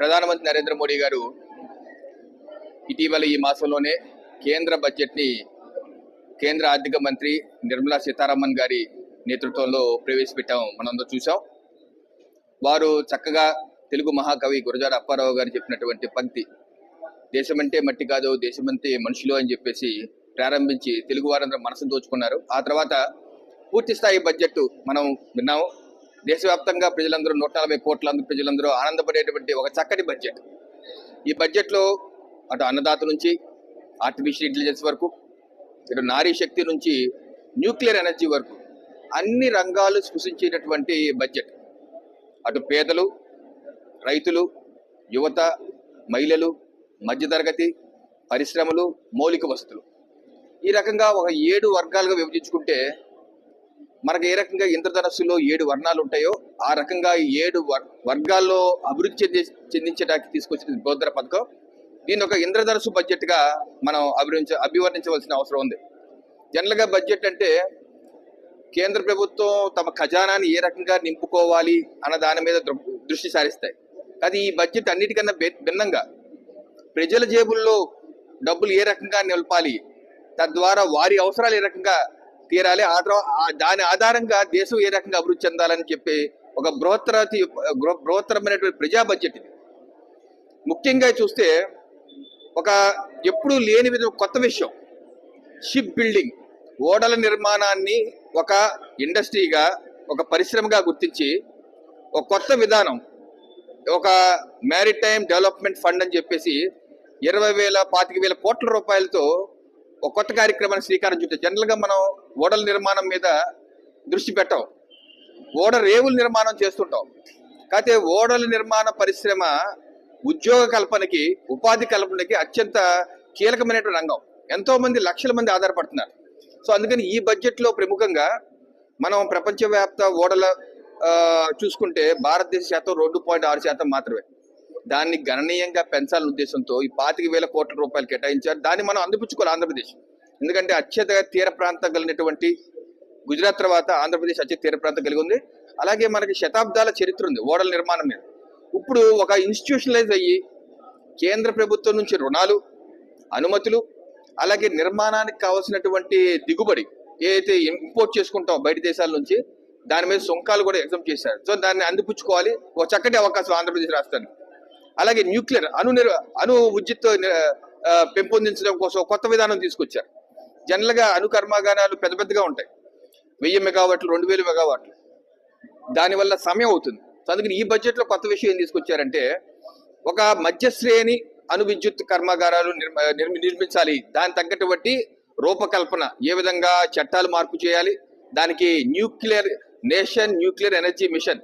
ప్రధానమంత్రి నరేంద్ర మోడీ గారు ఇటీవల ఈ మాసంలోనే కేంద్ర బడ్జెట్ని కేంద్ర ఆర్థిక మంత్రి నిర్మలా సీతారామన్ గారి నేతృత్వంలో ప్రవేశపెట్టాం. మనందరూ చూసాం వారు చక్కగా తెలుగు మహాకవి గురజాడ అప్పారావు గారు చెప్పినటువంటి పంక్తి దేశమంటే మట్టి కాదు దేశమంటే మనుషులు అని చెప్పేసి ప్రారంభించి తెలుగు వారందరూ మనసు దోచుకున్నారు. ఆ తర్వాత పూర్తి స్థాయి బడ్జెట్ మనం విన్నాము దేశవ్యాప్తంగా ప్రజలందరూ నూట నలభై కోట్ల ప్రజలందరూ ఆనందపడేటువంటి ఒక చక్కటి బడ్జెట్ ఈ బడ్జెట్లో అటు అన్నదాత నుంచి ఆర్టిఫిషియల్ ఇంటెలిజెన్స్ వరకు ఇటు నారీ శక్తి నుంచి న్యూక్లియర్ ఎనర్జీ వరకు అన్ని రంగాలు స్పృశించేటటువంటి బడ్జెట్ అటు పేదలు రైతులు యువత మహిళలు మధ్యతరగతి పరిశ్రమలు మౌలిక వస్తువులు ఈ రకంగా ఒక ఏడు వర్గాలుగా విభజించుకుంటే మనకు ఏ రకంగా ఇంద్రధనస్సులో ఏడు వర్ణాలు ఉంటాయో ఆ రకంగా ఈ ఏడు వర్- వర్గాల్లో అభివృద్ధి చెంది చెందించడానికి తీసుకొచ్చిన బోధన పథకం. దీన్ని ఒక ఇంద్రధనస్సు బడ్జెట్గా మనం అభివృద్ధి అభివర్ణించవలసిన అవసరం ఉంది. జనరల్గా బడ్జెట్ అంటే కేంద్ర ప్రభుత్వం తమ ఖజానాని ఏ రకంగా నింపుకోవాలి అన్న దాని మీద దృ- దృష్టి సారిస్తాయి. అది ఈ బడ్జెట్ అన్నిటికన్నా భి- భిన్నంగా ప్రజల జేబుల్లో డబ్బులు ఏ రకంగా నిలపాలి తద్వారా వారి అవసరాలు ఏ రకంగా తీరాలి. దాని ఆధారంగా దేశం ఏ రకంగా అభివృద్ధి చెందాలని చెప్పి ఒక బృహత్తర బృహత్తరమైనటువంటి ప్రజా బడ్జెట్ ఇది. ముఖ్యంగా చూస్తే ఒక ఎప్పుడూ లేని విధంగా కొత్త విషయం. Ship building. ఓడల నిర్మాణాన్ని ఒక ఇండస్ట్రీగా ఒక పరిశ్రమగా గుర్తించి ఒక కొత్త విధానం ఒక మ్యారిటైమ్ డెవలప్మెంట్ ఫండ్ అని చెప్పేసి ఇరవై వేల పాతిక వేల కోట్ల రూపాయలతో ఒక కొత్త కార్యక్రమాన్ని శ్రీకారం చుట్టే జనరల్గా మనం ఓడల నిర్మాణం మీద దృష్టి పెట్టాం. ఓడ రేవుల నిర్మాణం చేస్తుంటాం. కాకపోతే ఓడల నిర్మాణ పరిశ్రమ ఉద్యోగ కల్పనకి ఉపాధి కల్పనకి అత్యంత కీలకమైనటువంటి రంగం. ఎంతో మంది లక్షల మంది ఆధారపడుతున్నారు. సో అందుకని ఈ బడ్జెట్లో ప్రముఖంగా మనం ప్రపంచవ్యాప్త ఓడల చూసుకుంటే భారతదేశ శాతం రెండు పాయింట్ ఆరు శాతం మాత్రమే. దాన్ని గణనీయంగా పెంచాలనే ఉద్దేశంతో ఈ పాతిక వేల కోట్ల రూపాయలు కేటాయించారు. దాన్ని మనం అందిపుచ్చుకోవాలి ఆంధ్రప్రదేశ్. ఎందుకంటే అత్యధిక తీర ప్రాంతం కలిగినటువంటి గుజరాత్ తర్వాత ఆంధ్రప్రదేశ్ అత్యధిక తీర ప్రాంతం కలిగి ఉంది. అలాగే మనకి శతాబ్దాల చరిత్ర ఉంది ఓడల నిర్మాణం మీద. ఇప్పుడు ఒక ఇన్స్టిట్యూషనలైజ్ అయ్యి కేంద్ర ప్రభుత్వం నుంచి రుణాలు అనుమతులు అలాగే నిర్మాణానికి కావాల్సినటువంటి దిగుబడి ఏదైతే ఇంపోర్ట్ చేసుకుంటాం బయట దేశాల నుంచి దాని మీద సుంకాలు కూడా ఎగ్జామ్ చేశారు. సో దాన్ని అందిపుచ్చుకోవాలి. ఒక చక్కటి అవకాశం ఆంధ్రప్రదేశ్ రాష్ట్రానికి. అలాగే న్యూక్లియర్ అణు నిర్ అణు విద్యుత్ పెంపొందించడం కోసం కొత్త విధానం తీసుకొచ్చారు. జనరల్గా అణు కర్మాగారాలు పెద్ద పెద్దగా ఉంటాయి. వెయ్యి మెగావాట్లు రెండు వేలు మెగావాట్లు. దానివల్ల సమయం అవుతుంది. అందుకని ఈ బడ్జెట్లో కొత్త విషయం ఏం తీసుకొచ్చారంటే ఒక మధ్యశ్రేణి అణు విద్యుత్ కర్మాగారాలు నిర్మ- నిర్మి- నిర్మించాలి. దాని తగ్గట్టు బట్టి రూపకల్పన ఏ విధంగా చట్టాలు మార్పు చేయాలి దానికి nuclear nation nuclear energy mission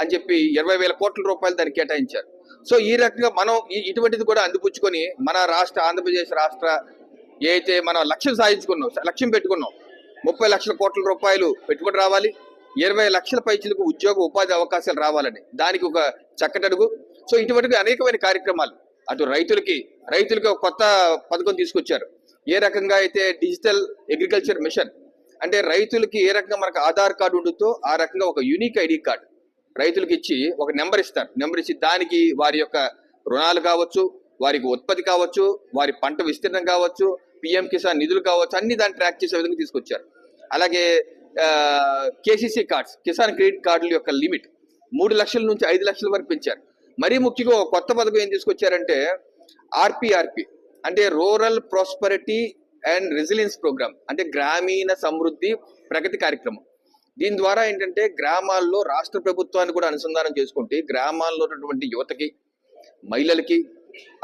అని చెప్పి ఇరవై వేల కోట్ల రూపాయలు దానికి కేటాయించారు. సో ఈ రకంగా మనం ఈ- ఇటువంటిది కూడా అందిపుచ్చుకొని మన రాష్ట్ర ఆంధ్రప్రదేశ్ రాష్ట్ర ఏదైతే మనం లక్ష్యం సాధించుకున్నాం లక్ష్యం పెట్టుకున్నాం ముప్పై లక్షల కోట్ల రూపాయలు పెట్టుబడి రావాలి ఇరవై లక్షల పైచులకు ఉద్యోగ ఉపాధి అవకాశాలు రావాలని దానికి ఒక చక్కటి అడుగు సో ఇటువంటి అనేకమైన కార్యక్రమాలు. అటు రైతులకి రైతులకి ఒక కొత్త పథకం తీసుకొచ్చారు. ఏ రకంగా అయితే డిజిటల్ అగ్రికల్చర్ మిషన్ అంటే రైతులకి ఏ రకంగా మనకు ఆధార్ కార్డు ఉంటుందో ఆ రకంగా ఒక యూనిక్ ఐడి కార్డు. రైతులకు ఇచ్చి ఒక నెంబర్ ఇస్తారు. నెంబర్ ఇచ్చి దానికి వారి యొక్క రుణాలు కావచ్చు వారికి ఉత్పత్తి కావచ్చు వారి పంట విస్తీర్ణం కావచ్చు పిఎం కిసాన్ నిధులు కావచ్చు అన్ని దాన్ని ట్రాక్ చేసే విధంగా తీసుకొచ్చారు. అలాగే కేసీసీ కార్డ్స్ కిసాన్ క్రెడిట్ కార్డుల యొక్క లిమిట్ మూడు లక్షల నుంచి ఐదు లక్షల వరకు పెంచారు. మరీ ముఖ్యంగా ఒక కొత్త పథకం ఏం తీసుకొచ్చారంటే ఆర్పిఆర్పి అంటే rural prosperity and resilience programme అంటే గ్రామీణ సమృద్ధి ప్రగతి కార్యక్రమం. దీని ద్వారా ఏంటంటే గ్రామాల్లో రాష్ట్ర ప్రభుత్వాన్ని కూడా అనుసంధానం చేసుకుంటే గ్రామాల్లో ఉన్నటువంటి యువతకి మహిళలకి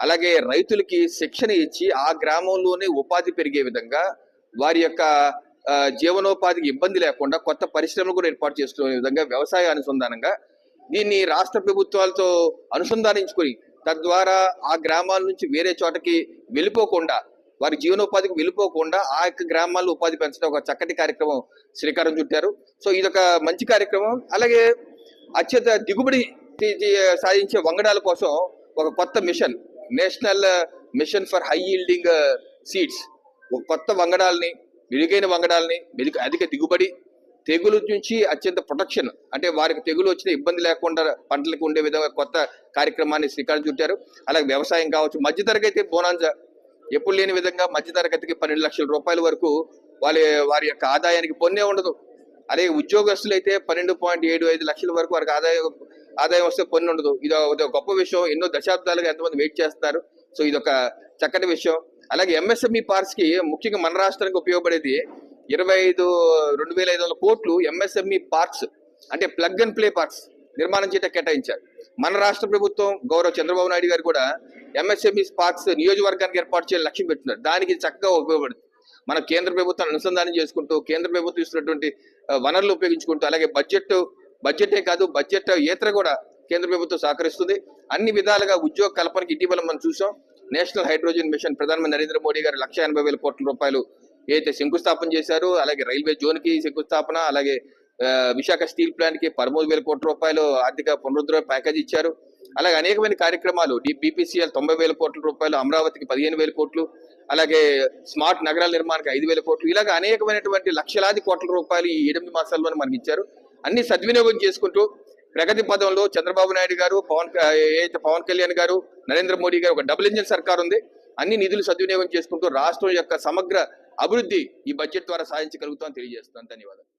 అలాగే రైతులకి శిక్షణ ఇచ్చి ఆ గ్రామంలోనే ఉపాధి పెరిగే విధంగా వారి యొక్క జీవనోపాధికి ఇబ్బంది లేకుండా కొత్త పరిశ్రమలు కూడా ఏర్పాటు చేసుకునే విధంగా వ్యవసాయ అనుసంధానంగా దీన్ని రాష్ట్ర ప్రభుత్వాలతో అనుసంధానించుకొని తద్వారా ఆ గ్రామాల నుంచి వేరే చోటకి వెళ్ళిపోకుండా వారి జీవనోపాధికి వెళ్ళిపోకుండా ఆ యొక్క గ్రామాల్లో ఉపాధి పెంచడం ఒక చక్కటి కార్యక్రమం శ్రీకారం చుట్టారు. సో ఇదొక మంచి కార్యక్రమం. అలాగే అత్యంత దిగుబడి సాధించే వంగడాల కోసం ఒక కొత్త mission national uh, mission for high yielding seeds uh, ఒక కొత్త వంగడాలని మెరుగైన వంగడాలని మెరుగు అధిక దిగుబడి తెగులు నుంచి అత్యంత ప్రొటెక్షన్ అంటే వారికి తెగులు వచ్చిన ఇబ్బంది లేకుండా పంటలకు ఉండే విధంగా కొత్త కార్యక్రమాన్ని శ్రీకారం చుట్టారు. అలాగే వ్యవసాయం కావచ్చు మధ్యతరగతి బోనాంజా ఎప్పుడు లేని విధంగా మధ్యతరగతికి పన్నెండు లక్షల రూపాయల వరకు వాళ్ళ వారి యొక్క ఆదాయానికి పొన్నే ఉండదు. అదే ఉద్యోగస్తులు అయితే పన్నెండు పాయింట్ ఏడు ఐదు లక్షల వరకు వారికి ఆదాయం ఆదాయం వస్తే పన్ను ఉండదు. ఇది ఒక- గొప్ప విషయం. ఎన్నో దశాబ్దాలుగా ఎంతమంది వెయిట్ చేస్తారు సో ఇది ఒక చక్కటి విషయం. అలాగే ఎంఎస్ఎంఈ పార్క్స్కి ముఖ్యంగా మన రాష్ట్రానికి ఉపయోగపడేది ఇరవై ఐదు రెండు వేల ఐదు వందల కోట్లు ఎంఎస్ఎంఈ పార్క్స్ అంటే ప్లగ్ అండ్ ప్లే పార్క్స్ నిర్మాణం చేత కేటాయించారు. మన రాష్ట్ర ప్రభుత్వం గౌరవ చంద్రబాబు నాయుడు గారు కూడా ఎంఎస్ఎంఈ పార్క్స్ నియోజకవర్గానికి ఏర్పాటు చేయాలని లక్ష్యం పెట్టున్నారు దానికి చక్కగా ఉపయోగపడుతుంది. మన కేంద్ర ప్రభుత్వాన్ని అనుసంధానం చేసుకుంటూ కేంద్ర ప్రభుత్వం ఇస్తున్నటువంటి వనరులు ఉపయోగించుకుంటూ అలాగే బడ్జెట్ బడ్జెటే కాదు బడ్జెట్ ఏతర కూడా కేంద్ర ప్రభుత్వం సహకరిస్తుంది. అన్ని విధాలుగా ఉద్యోగ కల్పనకి ఇటీవల మనం చూసాం. నేషనల్ హైడ్రోజన్ మిషన్ ప్రధానమంత్రి నరేంద్ర మోడీ గారు లక్ష ఎనభై వేల కోట్ల రూపాయలు ఏదైతే శంకుస్థాపన చేశారు అలాగే రైల్వే జోన్కి శంకుస్థాపన అలాగే విశాఖ స్టీల్ ప్లాంట్కి పదమూడు వేల కోట్ల రూపాయలు ఆర్థిక పునరుద్ధరణ ప్యాకేజ్ ఇచ్చారు. అలాగే అనేకమైన కార్యక్రమాలు బీపీసీఎల్ తొంభై వేల కోట్ల రూపాయలు అమరావతికి పదిహేను వేల కోట్లు అలాగే స్మార్ట్ నగరాల నిర్మాణానికి ఐదు వేల కోట్లు ఇలాగ అనేకమైనటువంటి లక్షలాది కోట్ల రూపాయలు ఈ ఎనిమిది మాసాల్లోనే మనకి ఇచ్చారు. అన్ని సద్వినియోగం చేసుకుంటూ ప్రగతి పదంలో చంద్రబాబు నాయుడు గారు పవన్ ఏదైతే పవన్ కళ్యాణ్ గారు నరేంద్ర మోడీ గారు ఒక డబుల్ ఇంజిన్ సర్కార్ ఉంది. అన్ని నిధులు సద్వినియోగం చేసుకుంటూ రాష్ట్రం యొక్క సమగ్ర అభివృద్ధి ఈ బడ్జెట్ ద్వారా సాధించగలుగుతామని తెలియజేస్తాను ధన్యవాదాలు.